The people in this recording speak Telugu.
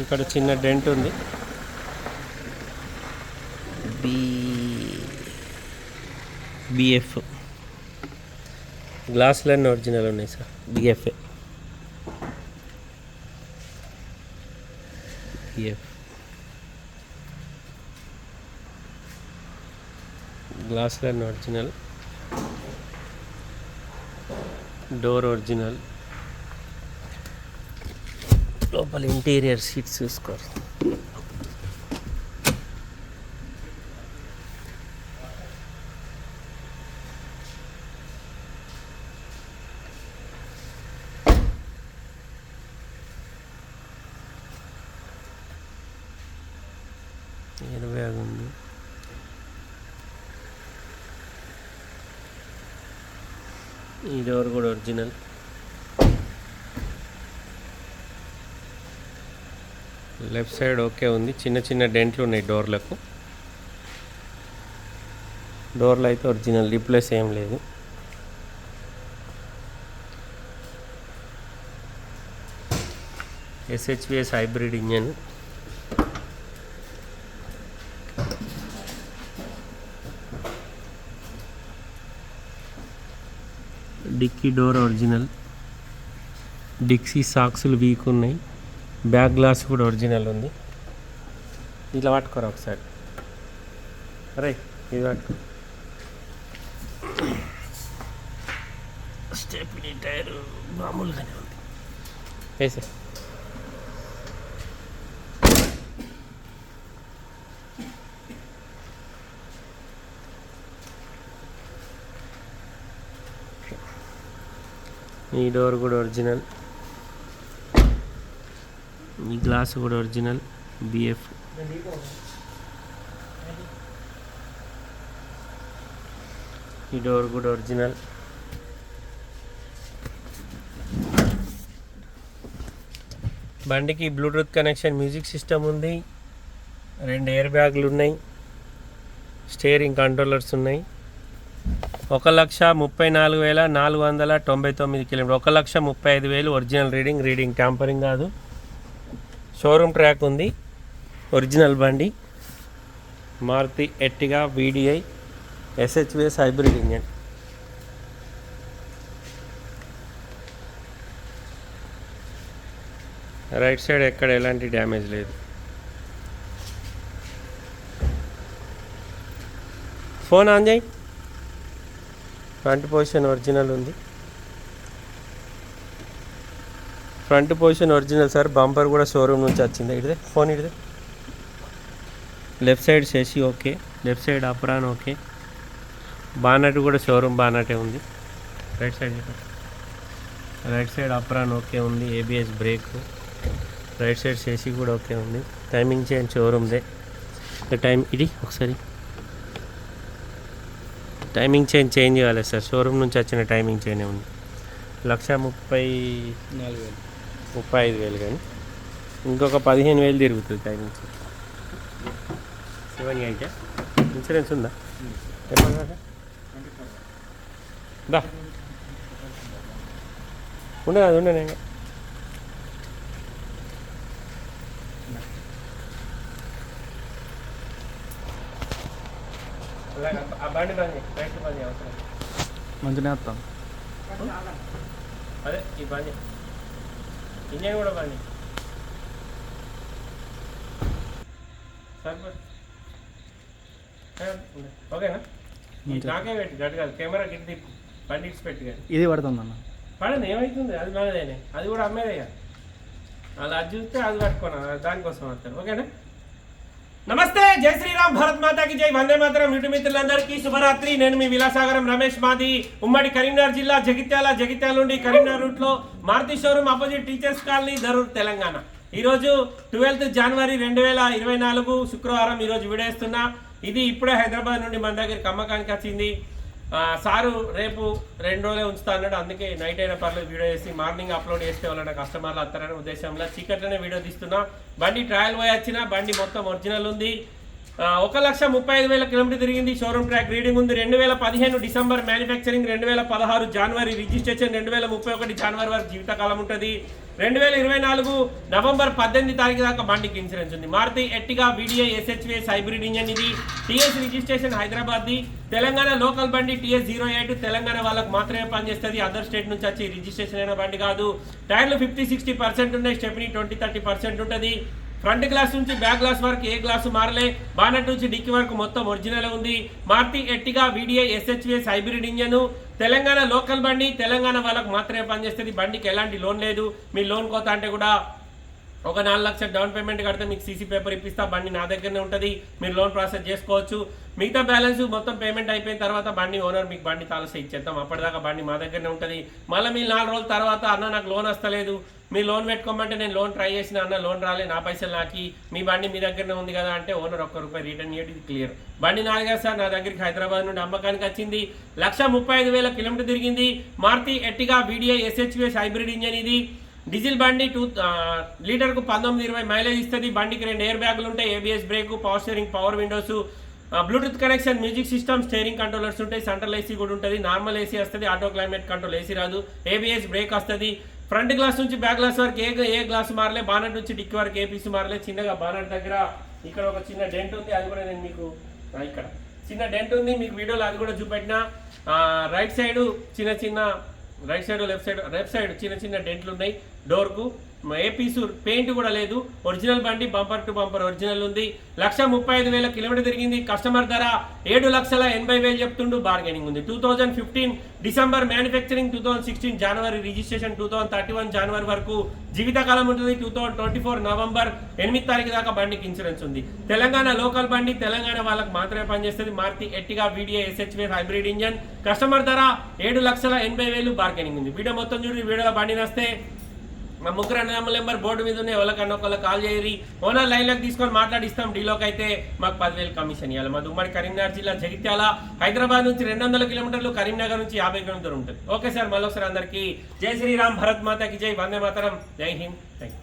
ఇక్కడ చిన్న డెంట్ ఉంది. బి బిఎఫ్ గ్లాసులన్నీ ఒరిజినల్ ఉన్నాయి sir BFA BF glass line original door original లోపల ఇంటీరియర్ సీట్స్ చూసుకోరు ఇరవై ఉంది ఈ డోర్ కూడా ఒరిజినల్ లెఫ్ట్ సైడ్ ఓకే ఉంది. చిన్న చిన్న డెంట్లు ఉన్నాయి డోర్లకు. డోర్లు అయితే ఒరిజినల్ రీప్లేస్ ఏం లేదు. SHVS hybrid engine dicky door original. డిక్సీ సాక్సులు వీక్ ఉన్నాయి. బ్యాక్ గ్లాస్ కూడా ఒరిజినల్ ఉంది. ఇట్లా పట్టుకోరా ఒకసారి. అరే ఇది పట్టుకో. స్టెప్నీ టైర్ మామూలుగానే ఉంది. వేసే ఈ డోర్ కూడా ఒరిజినల్. ఈ గ్లాస్ కూడా ఒరిజినల్. బిఎఫ్. ఈ డోర్ కూడా ఒరిజినల్. బండికి బ్లూటూత్ కనెక్షన్ మ్యూజిక్ సిస్టమ్ ఉంది. రెండు ఎయిర్ బ్యాగులు ఉన్నాయి. స్టీరింగ్ కంట్రోలర్స్ ఉన్నాయి. ఒక లక్ష ముప్పై నాలుగు వేల నాలుగు వందల తొంభై తొమ్మిది కిలోమీటర్. ఒక లక్ష ముప్పై ఐదు వేలు ఒరిజినల్ రీడింగ్ రీడింగ్ ట్యాంపరింగ్ కాదు. షోరూమ్ ట్రాక్ ఉంది. ఒరిజినల్ బండి. Maruti Ertiga VDI SHVS hybrid engine right side ఎక్కడ ఎలాంటి డ్యామేజ్ లేదు. ఫోన్ ఆన్ చేయి. ఫ్రంట్ పొజిషన్ ఒరిజినల్ ఉంది. Front position original sir. Bumper కూడా షోరూమ్ నుంచి వచ్చింది. ఇడిదే ఫోన్ ఇడిదే లెఫ్ట్ సైడ్ చేసి okay left side apron okay. Bonnet కూడా షోరూమ్ బానటే ఉంది. Right side right side apron okay ఉంది ఏబిఎస్ బ్రేక్. రైట్ సైడ్ చేసి కూడా ఓకే ఉంది. టైమింగ్ చేయండి షోరూమ్దే. టైం ఇది ఒకసారి. టైమింగ్ చేంజ్ చేంజ్ చేయాలి సార్. షోరూమ్ నుంచి వచ్చిన టైమింగ్ చేంజ్ ఉంది. లక్ష ముప్పై నాలుగు వేలు ముప్పై ఐదు వేలు కానీ ఇంకొక పదిహేను వేలు తిరుగుతుంది timing. Change seven eight insurance ఉందా? దా. ఉండదు అది ఉండను ఇంకా అలాగే ఆ బండి బండి రైట్ బండి అవసరం మంచిగా వస్తాం అదే ఈ బండి ఇంజన్ కూడా బండి. ఓకేనా. నాకే పెట్టి గట్టు కాదు కెమెరా గిట్టి తిప్పు బండి ఇచ్చి పెట్టి కానీ ఇది పడుతుంది అన్న పడండి ఏమవుతుంది అది మనదేనే అది కూడా అమ్మేదే కదా అలా అది చూస్తే అది పట్టుకోనా దానికోసం వస్తాను ఓకేనా జై శ్రీరామ్. భారత్ మాతాకి జై. వందే మాతరం. ఇటు మిత్రులందరికీ శుభరాత్రి. నేను మీ విలాసాగరం రమేష్ మాది. ఉమ్మడి కరీంనగర్ జిల్లా జగిత్యాల జగిత్యాల నుండి కరీంనగర్ రూట్లో Maruti showroom opposite teachers colony Dharur Telangana. ఈరోజు ట్వెల్త్ జనవరి రెండు వేల ఇరవై నాలుగు శుక్రవారం ఈరోజు విడేస్తున్నా ఇది ఇప్పుడే హైదరాబాద్ నుండి మన దగ్గరికి అమ్మకానికి వచ్చింది. సారు రేపు రెండు రోజులే ఉంచుతా అన్నాడు. అందుకే నైట్ అయినా పర్లేదు వీడియో చేసి మార్నింగ్ అప్లోడ్ చేస్తే వాళ్ళ కస్టమర్లు వస్తారనే ఉద్దేశంలో చీకట్లోనే వీడియో తీస్తున్నా. బండి ట్రయల్ పోయి వచ్చిన బండి మొత్తం ఒరిజినల్ ఉంది. ఒక లక్ష ముప్పై ఐదు వేల కిలోమీటర్ తిరిగింది షోరూమ్ ట్రాక్. రీడింగ్ ఉంది రెండు వేల పదిహేను డిసెంబర్ మ్యానుఫ్యాక్చరింగ్ రెండు వేల పదహారు జనవరి రిజిస్ట్రేషన్ రెండు వేల ముప్పై ఒకటి జనవరి వరకు జీవితకాలం ఉంటుంది. రెండు వేల ఇరవై నాలుగు నవంబర్ పద్దెనిమిది తారీఖు దాకా బండికి ఇన్సూరెన్స్ ఉంది. Maruti Ertiga video SHVS hybrid engine ఇది. టీఎస్ రిజిస్ట్రేషన్ హైదరాబాద్ ది తెలంగాణ లోకల్ బండి టీఎస్ జీరో ఎయిట్. తెలంగాణ వాళ్ళకి మాత్రమే పనిచేస్తుంది. అదర్ స్టేట్ నుంచి వచ్చి రిజిస్ట్రేషన్ అయిన బండి కాదు. టైర్లు ఫిఫ్టీ సిక్స్టీ పర్సెంట్ ఉన్నాయి. స్టెప్ని ట్వంటీ థర్టీ పర్సెంట్ ఉంటుంది. ఫ్రంట్ గ్లాస్ నుంచి బ్యాక్ గ్లాస్ వరకు ఏ గ్లాసు మారలే. బానెట్ నుంచి డిక్కి వరకు మొత్తం ఒరిజినల్ ఉంది. Maruti Ertiga VDI SHVS hybrid engine Telangana local బండి తెలంగాణ వాళ్ళకు మాత్రమే పనిచేస్తుంది. బండికి ఎలాంటి లోన్ లేదు. మీ లోన్ కోత అంటే కూడా ఒక నాలుగు లక్షల డౌన్ పేమెంట్ కడితే మీకు సీసీ పేపర్ ఇప్పిస్తా బండి నా దగ్గరనే ఉంటుంది మీరు లోన్ ప్రాసెస్ చేసుకోవచ్చు. మిగతా బ్యాలెన్స్ మొత్తం పేమెంట్ అయిపోయిన తర్వాత బండి ఓనర్ మీకు బండి తాలస ఇచ్చేద్దాం అప్పటిదాకా బండి మా దగ్గరనే ఉంటుంది. మళ్ళీ మీరు నాలుగు రోజుల తర్వాత అన్న నాకు లోన్ వస్తలేదు మీ లోన్ పెట్టుకోమంటే నేను లోన్ ట్రై చేసిన అన్న లోన్ రాలే నా పైసలు నాకి మీ బండి మీ దగ్గరనే ఉంది కదా అంటే ఓనర్ ఒక్క రూపాయి రిటర్న్ చేయడం క్లియర్. బండి నాది కదా సార్ నా దగ్గరికి హైదరాబాద్ నుండి అమ్మకానికి వచ్చింది. లక్ష ముప్పై ఐదు వేల కిలోమీటర్ తిరిగింది. Maruti Ertiga video SHVS hybrid engine ఇది. డీజిల్ బండి టూ లీటర్కు పంతొమ్మిది ఇరవై మైలేజ్ ఇస్తుంది. బండికి రెండు ఎయిర్ బ్యాగులు ఉంటాయి. ABS brake power steering power windows bluetooth connection music system steering controllers ఉంటాయి. సెంట్రల్ ఏసీ కూడా ఉంటుంది. నార్మల్ ఏసీ వస్తుంది. ఆటో క్లైమేట్ కంట్రోల్ ఏసీ రాదు. ఏబిఎస్ బ్రేక్ వస్తుంది. ఫ్రంట్ గ్లాస్ నుంచి బ్యాక్ గ్లాస్ వరకు ఏ ఏ గ్లాస్ మారలే బానట్ నుంచి డిక్కి వరకు ఏ పీస్ మారలే. చిన్నగా బానట్ దగ్గర ఇక్కడ ఒక చిన్న డెంట్ ఉంది. అది కూడా నేను మీకు ఇక్కడ చిన్న డెంట్ ఉంది. మీకు వీడియోలో అది కూడా చూపెట్టిన. రైట్ సైడ్ చిన్న చిన్న right side left side left side చిన్న చిన్న డెంట్లు ఉన్నాయి డోర్కు ఏ పీసు పెయింట్ కూడా లేదు. ఒరిజినల్ బండి బంపర్ టు బంపర్ ఒరిజినల్ ఉంది. లక్ష ముప్పై ఐదు వేల కిలోమీటర్ తిరిగింది. కస్టమర్ ధర ఏడు లక్షల ఎనభై వేలు చెప్తుండు. బార్గెనింగ్ ఉంది. Two thousand fifteen December manufacturing two thousand sixteen జనవరి registration two thousand thirty one జనవరి వరకు జీవితకాలం ఉంటుంది. Two thousand twenty four November ఎనిమిది తారీఖు దాకా బండికి ఇన్సూరెన్స్ ఉంది. తెలంగాణ లోకల్ బండి తెలంగాణ వాళ్ళకి మాత్రమే పనిచేస్తుంది. Maruti Ertiga video SHVS hybrid engine. Customer ధర ఏడు లక్షల ఎనభై వేలు బార్గెనింగ్ ఉంది. వీడియో మొత్తం చూడండి వీడియోలో బండి నస్తే. మా ముగ్గురు అన్నదమ్ముల నెంబర్ బోర్డు మీద ఉన్నాయి. ఎవరికన్నా ఒకళ్ళు కాల్ చేయరి. ఓనర్ లైన్లోకి తీసుకొని మాట్లాడిస్తాం. డీలోకి అయితే మాకు పదివేలు కమిషన్ ఇవ్వాలి మా ఉమ్మడి కరీంనగర్ జిల్లా జగిత్యాల. హైదరాబాద్ నుంచి రెండు వందల కిలోమీటర్లు కరీంనగర్ నుంచి యాభై కిలోమీటర్లు ఉంటుంది. ఓకే సార్ మళ్ళొకసారి అందరికీ జై శ్రీరామ్ భరత్ మాతకి జై వందే మాతరం. జై హింద్. Thank you